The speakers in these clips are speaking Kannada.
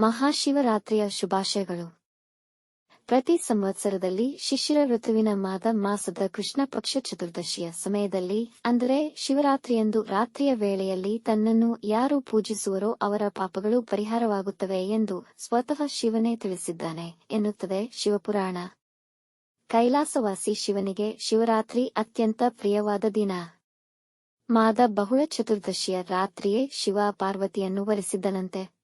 ಮಹಾಶಿವರಾತ್ರಿಯ ಶುಭಾಶಯಗಳು. ಪ್ರತಿ ಸಂವತ್ಸರದಲ್ಲಿ ಶಿಶಿರ ಋತುವಿನ ಮಾದ ಮಾಸದ ಕೃಷ್ಣ ಪಕ್ಷ ಚತುರ್ದಶಿಯ ಸಮಯದಲ್ಲಿ, ಅಂದರೆ ಶಿವರಾತ್ರಿಯಂದು ರಾತ್ರಿಯ ವೇಳೆಯಲ್ಲಿ ತನ್ನನ್ನು ಯಾರು ಪೂಜಿಸುವರೋ ಅವರ ಪಾಪಗಳು ಪರಿಹಾರವಾಗುತ್ತವೆ ಎಂದು ಸ್ವತಃ ಶಿವನೇ ತಿಳಿಸಿದ್ದಾನೆ ಎನ್ನುತ್ತದೆ ಶಿವಪುರಾಣ. ಕೈಲಾಸವಾಸಿ ಶಿವನಿಗೆ ಶಿವರಾತ್ರಿ ಅತ್ಯಂತ ಪ್ರಿಯವಾದ ದಿನ. ಮಾದ ಬಹುಳ ಚತುರ್ದಶಿಯ ರಾತ್ರಿಯೇ ಶಿವ ಪಾರ್ವತಿಯನ್ನು ವರಿಸಿದ್ದನಂತೆ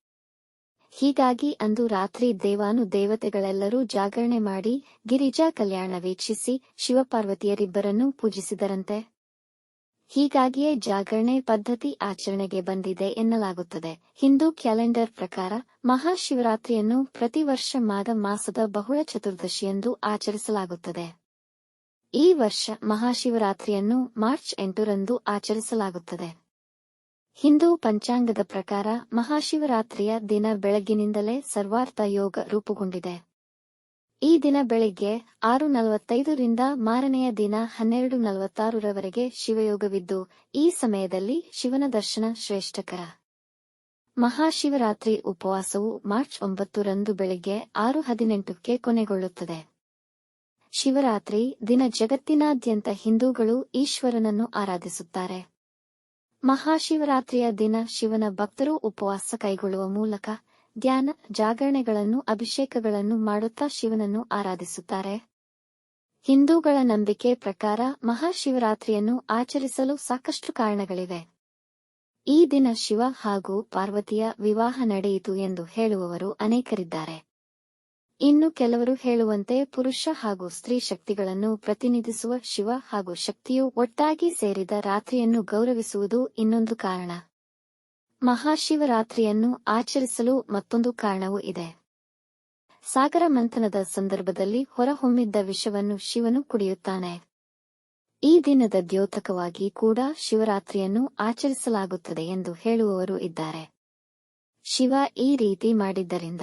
ಹೀಗಾಗಿ ಅಂದು ರಾತ್ರಿ ದೇವಾನು ದೇವತೆಗಳೆಲ್ಲರೂ ಜಾಗರಣೆ ಮಾಡಿ ಗಿರಿಜಾ ಕಲ್ಯಾಣ ವೀಕ್ಷಿಸಿ ಶಿವಪಾರ್ವತಿಯರಿಬ್ಬರನ್ನೂ ಪೂಜಿಸಿದರಂತೆ. ಹೀಗಾಗಿಯೇ ಜಾಗರಣೆ ಪದ್ಧತಿ ಆಚರಣೆಗೆ ಬಂದಿದೆ ಎನ್ನಲಾಗುತ್ತದೆ. ಹಿಂದೂ ಕ್ಯಾಲೆಂಡರ್ ಪ್ರಕಾರ ಮಹಾಶಿವರಾತ್ರಿಯನ್ನು ಪ್ರತಿ ವರ್ಷ ಮಾಘ ಮಾಸದ ಬಹುಳ ಚತುರ್ದಶಿಯೆಂದು ಆಚರಿಸಲಾಗುತ್ತದೆ. ಈ ವರ್ಷ ಮಹಾಶಿವರಾತ್ರಿಯನ್ನು ಮಾರ್ಚ್ ಎಂಟರಂದು ಆಚರಿಸಲಾಗುತ್ತದೆ. ಹಿಂದೂ ಪಂಚಾಂಗದ ಪ್ರಕಾರ ಮಹಾಶಿವರಾತ್ರಿಯ ದಿನ ಬೆಳಗ್ಗಿನಿಂದಲೇ ಸರ್ವಾರ್ಥ ಯೋಗ ರೂಪುಗೊಂಡಿದೆ. ಈ ದಿನ ಬೆಳಿಗ್ಗೆ ಆರು ನಲವತ್ತೈದರಿಂದ ಮಾರನೆಯ ದಿನ ಹನ್ನೆರಡು ನಲವತ್ತಾರರವರೆಗೆ ಶಿವಯೋಗವಿದ್ದು, ಈ ಸಮಯದಲ್ಲಿ ಶಿವನ ದರ್ಶನ ಶ್ರೇಷ್ಠಕರ. ಮಹಾಶಿವರಾತ್ರಿ ಉಪವಾಸವು ಮಾರ್ಚ್ ಒಂಬತ್ತರಂದು ಬೆಳಿಗ್ಗೆ ಆರು ಹದಿನೆಂಟಕ್ಕೆ ಕೊನೆಗೊಳ್ಳುತ್ತದೆ. ಶಿವರಾತ್ರಿ ದಿನ ಜಗತ್ತಿನಾದ್ಯಂತ ಹಿಂದೂಗಳು ಈಶ್ವರನನ್ನು ಆರಾಧಿಸುತ್ತಾರೆ. ಮಹಾಶಿವರಾತ್ರಿಯ ದಿನ ಶಿವನ ಭಕ್ತರು ಉಪವಾಸ ಕೈಗೊಳ್ಳುವ ಮೂಲಕ ಧ್ಯಾನ, ಜಾಗರಣೆಗಳನ್ನು, ಅಭಿಷೇಕಗಳನ್ನು ಮಾಡುತ್ತಾ ಶಿವನನ್ನು ಆರಾಧಿಸುತ್ತಾರೆ. ಹಿಂದೂಗಳ ನಂಬಿಕೆ ಪ್ರಕಾರ ಮಹಾಶಿವರಾತ್ರಿಯನ್ನು ಆಚರಿಸಲು ಸಾಕಷ್ಟು ಕಾರಣಗಳಿವೆ. ಈ ದಿನ ಶಿವ ಹಾಗೂ ಪಾರ್ವತಿಯ ವಿವಾಹ ನಡೆಯಿತು ಎಂದು ಹೇಳುವವರು ಅನೇಕರಿದ್ದಾರೆ. ಇನ್ನು ಕೆಲವರು ಹೇಳುವಂತೆ ಪುರುಷ ಹಾಗೂ ಸ್ತ್ರೀ ಶಕ್ತಿಗಳನ್ನು ಪ್ರತಿನಿಧಿಸುವ ಶಿವ ಹಾಗೂ ಶಕ್ತಿಯು ಒಟ್ಟಾಗಿ ಸೇರಿದ ರಾತ್ರಿಯನ್ನು ಗೌರವಿಸುವುದು ಇನ್ನೊಂದು ಕಾರಣ. ಮಹಾಶಿವರಾತ್ರಿಯನ್ನು ಆಚರಿಸಲು ಮತ್ತೊಂದು ಕಾರಣವೂ ಇದೆ. ಸಾಗರ ಮಂಥನದ ಸಂದರ್ಭದಲ್ಲಿ ಹೊರಹೊಮ್ಮಿದ್ದ ವಿಷವನ್ನು ಶಿವನು ಕುಡಿಯುತ್ತಾನೆ. ಈ ದಿನದ ದ್ಯೋತಕವಾಗಿ ಕೂಡ ಶಿವರಾತ್ರಿಯನ್ನು ಆಚರಿಸಲಾಗುತ್ತದೆ ಎಂದು ಹೇಳುವವರು ಇದ್ದಾರೆ. ಶಿವ ಈ ರೀತಿ ಮಾಡಿದ್ದರಿಂದ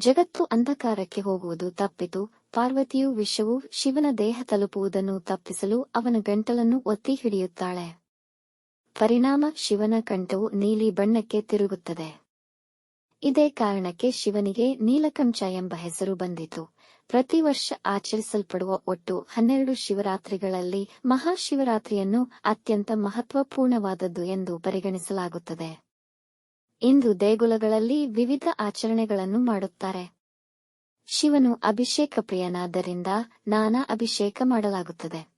ಜಗತ್ತು ಅಂಧಕಾರಕ್ಕೆ ಹೋಗುವುದು ತಪ್ಪಿತು. ಪಾರ್ವತಿಯು ವಿಷವು ಶಿವನ ದೇಹ ತಲುಪುವುದನ್ನು ತಪ್ಪಿಸಲು ಅವನ ಗಂಟಲನ್ನು ಒತ್ತಿ ಹಿಡಿಯುತ್ತಾಳೆ. ಪರಿಣಾಮ ಶಿವನ ಕಂಠವು ನೀಲಿ ಬಣ್ಣಕ್ಕೆ ತಿರುಗುತ್ತದೆ. ಇದೇ ಕಾರಣಕ್ಕೆ ಶಿವನಿಗೆ ನೀಲಕಂಚ ಎಂಬ ಹೆಸರು ಬಂದಿತು. ಪ್ರತಿ ವರ್ಷ ಆಚರಿಸಲ್ಪಡುವ ಒಟ್ಟು ಹನ್ನೆರಡು ಶಿವರಾತ್ರಿಗಳಲ್ಲಿ ಮಹಾಶಿವರಾತ್ರಿಯನ್ನು ಅತ್ಯಂತ ಮಹತ್ವಪೂರ್ಣವಾದದ್ದು ಎಂದು ಪರಿಗಣಿಸಲಾಗುತ್ತದೆ. ಇಂದು ದೇಗುಲಗಳಲ್ಲಿ ವಿವಿಧ ಆಚರಣೆಗಳನ್ನು ಮಾಡುತ್ತಾರೆ. ಶಿವನು ಅಭಿಷೇಕ ಪ್ರಿಯನಾದ್ದರಿಂದ ನಾನಾ ಅಭಿಷೇಕ ಮಾಡಲಾಗುತ್ತದೆ.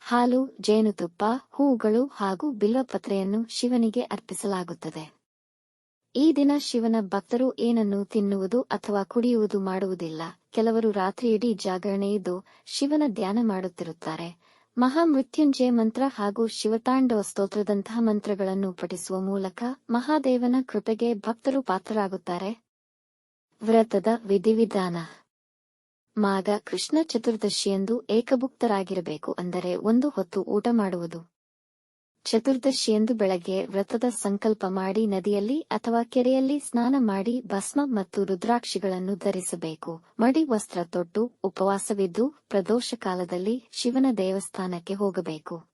ಹಾಲು, ಜೇನುತುಪ್ಪ, ಹೂಗಳು ಹಾಗೂ ಬಿಲ್ವಪತ್ರೆಯನ್ನು ಶಿವನಿಗೆ ಅರ್ಪಿಸಲಾಗುತ್ತದೆ. ಈ ದಿನ ಶಿವನ ಭಕ್ತರು ಏನನ್ನು ತಿನ್ನುವುದು ಅಥವಾ ಕುಡಿಯುವುದು ಮಾಡುವುದಿಲ್ಲ. ಕೆಲವರು ರಾತ್ರಿಯಿಡೀ ಜಾಗರಣೆಯಿದ್ದು ಶಿವನ ಧ್ಯಾನ ಮಾಡುತ್ತಿರುತ್ತಾರೆ. ಮಹಾಮೃತ್ಯುಂಜಯ ಮಂತ್ರ ಹಾಗೂ ಶಿವತಾಂಡವ ಸ್ತೋತ್ರದಂತಹ ಮಂತ್ರಗಳನ್ನು ಪಠಿಸುವ ಮೂಲಕ ಮಹಾದೇವನ ಕೃಪೆಗೆ ಭಕ್ತರು ಪಾತ್ರರಾಗುತ್ತಾರೆ. ವ್ರತದ ವಿಧಿವಿಧಾನ. ಮಾಗ ಕೃಷ್ಣ ಚತುರ್ದಶಿಯಂದು ಏಕಭುಕ್ತರಾಗಿರಬೇಕು ಅಂದರೆ ಒಂದು ಹೊತ್ತು ಊಟ ಮಾಡುವುದು. ಚತುರ್ದಶಿಯಂದು ಬೆಳಗ್ಗೆ ವ್ರತದ ಸಂಕಲ್ಪ ಮಾಡಿ ನದಿಯಲ್ಲಿ ಅಥವಾ ಕೆರೆಯಲ್ಲಿ ಸ್ನಾನ ಮಾಡಿ ಭಸ್ಮ ಮತ್ತು ರುದ್ರಾಕ್ಷಿಗಳನ್ನು ಧರಿಸಬೇಕು. ಮಡಿ ವಸ್ತ್ರ ತೊಟ್ಟು ಉಪವಾಸವಿದ್ದು ಪ್ರದೋಷ ಕಾಲದಲ್ಲಿ ಶಿವನ ದೇವಸ್ಥಾನಕ್ಕೆ ಹೋಗಬೇಕು.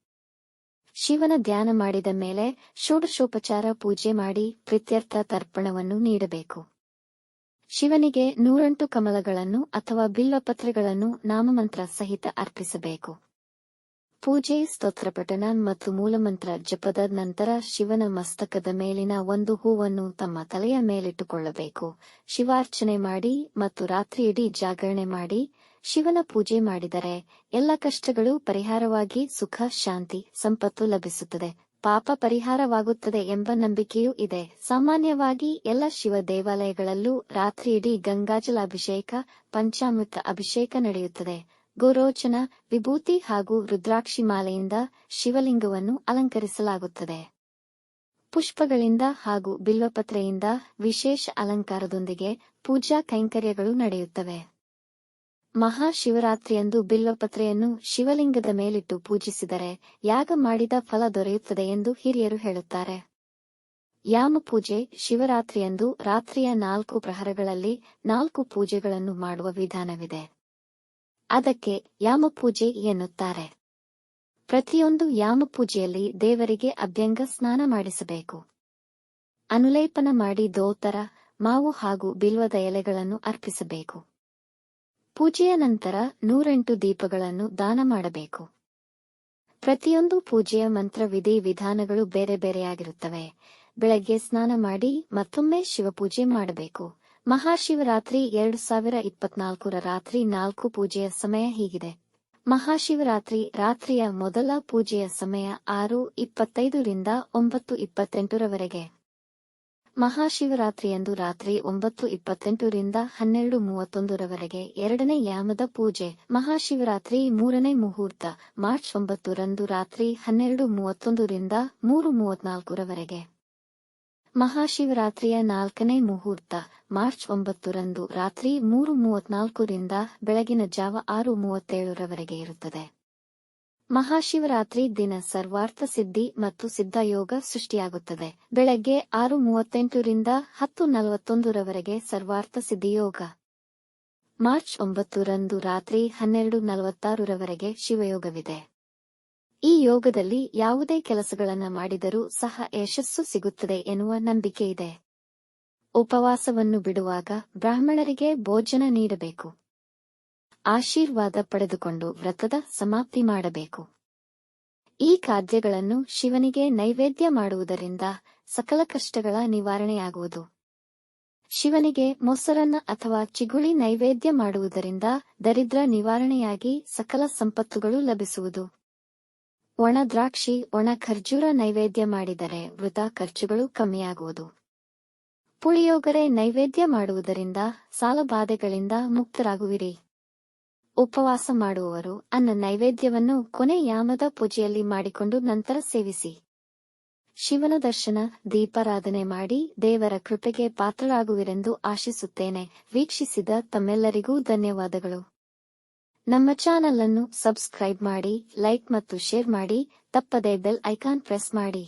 ಶಿವನ ಧ್ಯಾನ ಮಾಡಿದ ಮೇಲೆ ಷೋಡಶೋಪಚಾರ ಪೂಜೆ ಮಾಡಿ ಪ್ರೀತ್ಯರ್ಥ ತರ್ಪಣವನ್ನು ನೀಡಬೇಕು. ಶಿವನಿಗೆ ನೂರೆಂಟು ಕಮಲಗಳನ್ನು ಅಥವಾ ಬಿಲ್ವಪತ್ರೆಗಳನ್ನು ನಾಮಮಂತ್ರ ಸಹಿತ ಅರ್ಪಿಸಬೇಕು. ಪೂಜೆ ಸ್ತೋತ್ರಪಠಣ ಮತ್ತು ಮೂಲಮಂತ್ರ, ಜಪದ ನಂತರ ಶಿವನ ಮಸ್ತಕದ ಮೇಲಿನ ಒಂದು ಹೂವನ್ನು ತಮ್ಮ ತಲೆಯ ಮೇಲಿಟ್ಟುಕೊಳ್ಳಬೇಕು. ಶಿವಾರ್ಚನೆ ಮಾಡಿ ಮತ್ತು ರಾತ್ರಿಯಿಡೀ ಜಾಗರಣೆ ಮಾಡಿ ಶಿವನ ಪೂಜೆ ಮಾಡಿದರೆ ಎಲ್ಲ ಕಷ್ಟಗಳು ಪರಿಹಾರವಾಗಿ ಸುಖ, ಶಾಂತಿ, ಸಂಪತ್ತು ಲಭಿಸುತ್ತದೆ. ಪಾಪ ಪರಿಹಾರವಾಗುತ್ತದೆ ಎಂಬ ನಂಬಿಕೆಯೂ ಇದೆ. ಸಾಮಾನ್ಯವಾಗಿ ಎಲ್ಲ ಶಿವ ದೇವಾಲಯಗಳಲ್ಲೂ ರಾತ್ರಿಯಿಡೀ ಗಂಗಾಜಲಾಭಿಷೇಕ, ಪಂಚಾಮೃತ ಅಭಿಷೇಕ ನಡೆಯುತ್ತದೆ. ಗೋರೋಚನ, ವಿಭೂತಿ ಹಾಗೂ ರುದ್ರಾಕ್ಷಿ ಮಾಲೆಯಿಂದ ಶಿವಲಿಂಗವನ್ನು ಅಲಂಕರಿಸಲಾಗುತ್ತದೆ. ಪುಷ್ಪಗಳಿಂದ ಹಾಗೂ ಬಿಲ್ವಪತ್ರೆಯಿಂದ ವಿಶೇಷ ಅಲಂಕಾರದೊಂದಿಗೆ ಪೂಜಾ ಕೈಂಕರ್ಯಗಳು ನಡೆಯುತ್ತವೆ. ಮಹಾಶಿವರಾತ್ರಿಯಂದು ಬಿಲ್ವಪತ್ರೆಯನ್ನು ಶಿವಲಿಂಗದ ಮೇಲಿಟ್ಟು ಪೂಜಿಸಿದರೆ ಯಾಗ ಮಾಡಿದ ಫಲ ದೊರೆಯುತ್ತದೆ ಎಂದು ಹಿರಿಯರು ಹೇಳುತ್ತಾರೆ. ಯಾಮ ಪೂಜೆ ಶಿವರಾತ್ರಿಯಂದು ರಾತ್ರಿಯ ನಾಲ್ಕು ಪ್ರಹರಗಳಲ್ಲಿ ನಾಲ್ಕು ಪೂಜೆಗಳನ್ನು ಮಾಡುವ ವಿಧಾನವಿದೆ. ಅದಕ್ಕೆ ಯಾಮಪೂಜೆ ಎನ್ನುತ್ತಾರೆ. ಪ್ರತಿಯೊಂದು ಯಾಮಪೂಜೆಯಲ್ಲಿ ದೇವರಿಗೆ ಅಭ್ಯಂಗ ಸ್ನಾನ ಮಾಡಿಸಬೇಕು. ಅನುಲೇಪನ ಮಾಡಿ ದೋತರ, ಮಾವು ಹಾಗೂ ಬಿಲ್ವದ ಎಲೆಗಳನ್ನು ಅರ್ಪಿಸಬೇಕು. ಪೂಜೆಯ ನಂತರ ನೂರೆಂಟು ದೀಪಗಳನ್ನು ದಾನ ಮಾಡಬೇಕು. ಪ್ರತಿಯೊಂದು ಪೂಜೆಯ ಮಂತ್ರ ವಿಧಿ ವಿಧಾನಗಳು ಬೇರೆ ಬೇರೆಯಾಗಿರುತ್ತವೆ. ಬೆಳಗ್ಗೆ ಸ್ನಾನ ಮಾಡಿ ಮತ್ತೊಮ್ಮೆ ಶಿವಪೂಜೆ ಮಾಡಬೇಕು. ಮಹಾಶಿವರಾತ್ರಿ ಎರಡು ಸಾವಿರ ಇಪ್ಪತ್ನಾಲ್ಕರ ರಾತ್ರಿ ನಾಲ್ಕು ಪೂಜೆಯ ಸಮಯ ಹೀಗಿದೆ. ಮಹಾಶಿವರಾತ್ರಿ ರಾತ್ರಿಯ ಮೊದಲ ಪೂಜೆಯ ಸಮಯ ಆರು ಇಪ್ಪತ್ತೈದರಿಂದ ಒಂಬತ್ತು ಇಪ್ಪತ್ತೆಂಟರವರೆಗೆ ಮಹಾಶಿವರಾತ್ರಿಯಂದು ರಾತ್ರಿ ಒಂಬತ್ತು ಇಪ್ಪತ್ತೆಂಟರಿಂದ ಹನ್ನೆರಡು ಮೂವತ್ತೊಂದರವರೆಗೆ ಎರಡನೇ ಯಾಮದ ಪೂಜೆ. ಮಹಾಶಿವರಾತ್ರಿ ಮೂರನೇ ಮುಹೂರ್ತ, ಮಾರ್ಚ್ ಒಂಬತ್ತರಂದು ರಾತ್ರಿ ಹನ್ನೆರಡು ಮೂವತ್ತೊಂದರಿಂದ ಮೂರು ಮೂವತ್ನಾಲ್ಕರವರೆಗೆ ಮಹಾಶಿವರಾತ್ರಿಯ ನಾಲ್ಕನೇ ಮುಹೂರ್ತ, ಮಾರ್ಚ್ ಒಂಬತ್ತರಂದು ರಾತ್ರಿ ಮೂರು ಮೂವತ್ನಾಲ್ಕರಿಂದ ಬೆಳಗಿನ ಜಾವ ಆರು ಮೂವತ್ತೇಳರವರೆಗೆ ಇರುತ್ತದೆ. ಮಹಾಶಿವರಾತ್ರಿ ದಿನ ಸರ್ವಾರ್ಥ ಸಿದ್ಧಿ ಮತ್ತು ಸಿದ್ಧಯೋಗ ಸೃಷ್ಟಿಯಾಗುತ್ತದೆ. ಬೆಳಗ್ಗೆ ಆರು ಮೂವತ್ತೆಂಟರಿಂದ ಹತ್ತು ನಲವತ್ತೊಂದರವರೆಗೆ ಸರ್ವಾರ್ಥ ಸಿದ್ಧಿಯೋಗ. ಮಾರ್ಚ್ ಒಂಬತ್ತರಂದು ರಾತ್ರಿ ಹನ್ನೆರಡು ನಲವತ್ತಾರರವರೆಗೆ ಶಿವಯೋಗವಿದೆ. ಈ ಯೋಗದಲ್ಲಿ ಯಾವುದೇ ಕೆಲಸಗಳನ್ನು ಮಾಡಿದರೂ ಸಹ ಯಶಸ್ಸು ಸಿಗುತ್ತದೆ ಎನ್ನುವ ನಂಬಿಕೆ ಇದೆ. ಉಪವಾಸವನ್ನು ಬಿಡುವಾಗ ಬ್ರಾಹ್ಮಣರಿಗೆ ಭೋಜನ ನೀಡಬೇಕು. ಆಶೀರ್ವಾದ ಪಡೆದುಕೊಂಡು ವ್ರತದ ಸಮಾಪ್ತಿ ಮಾಡಬೇಕು. ಈ ಖಾದ್ಯಗಳನ್ನು ಶಿವನಿಗೆ ನೈವೇದ್ಯ ಮಾಡುವುದರಿಂದ ಸಕಲ ಕಷ್ಟಗಳ ನಿವಾರಣೆಯಾಗುವುದು. ಶಿವನಿಗೆ ಮೊಸರನ್ನ ಅಥವಾ ಚಿಗುಳಿ ನೈವೇದ್ಯ ಮಾಡುವುದರಿಂದ ದರಿದ್ರ ನಿವಾರಣೆಯಾಗಿ ಸಕಲ ಸಂಪತ್ತುಗಳು ಲಭಿಸುವುದು. ಒಣ ದ್ರಾಕ್ಷಿ, ಒಣ ಖರ್ಜೂರ ನೈವೇದ್ಯ ಮಾಡಿದರೆ ವೃಥಾ ಖರ್ಚುಗಳು ಕಮ್ಮಿಯಾಗುವುದು. ಪುಳಿಯೋಗರೆ ನೈವೇದ್ಯ ಮಾಡುವುದರಿಂದ ಸಾಲಬಾಧೆಗಳಿಂದ ಮುಕ್ತರಾಗುವಿರಿ. ಉಪವಾಸ ಮಾಡುವವರು ಅನ್ನ ನೈವೇದ್ಯವನ್ನು ಕೊನೆ ಯಾಮದ ಪೂಜೆಯಲ್ಲಿ ಮಾಡಿಕೊಂಡು ನಂತರ ಸೇವಿಸಿ. ಶಿವನ ದರ್ಶನ, ದೀಪಾರಾಧನೆ ಮಾಡಿ ದೇವರ ಕೃಪೆಗೆ ಪಾತ್ರರಾಗುವಿರೆಂದು ಆಶಿಸುತ್ತೇನೆ. ವೀಕ್ಷಿಸಿದ ತಮ್ಮೆಲ್ಲರಿಗೂ ಧನ್ಯವಾದಗಳು. ನಮ್ಮ ಚಾನಲ್ ಅನ್ನು ಸಬ್ಸ್ಕ್ರೈಬ್ ಮಾಡಿ ಲೈಕ್ ಮತ್ತು ಶೇರ್ ಮಾಡಿ ತಪ್ಪದೇ ಬೆಲ್ ಐಕಾನ್ ಪ್ರೆಸ್ ಮಾಡಿ.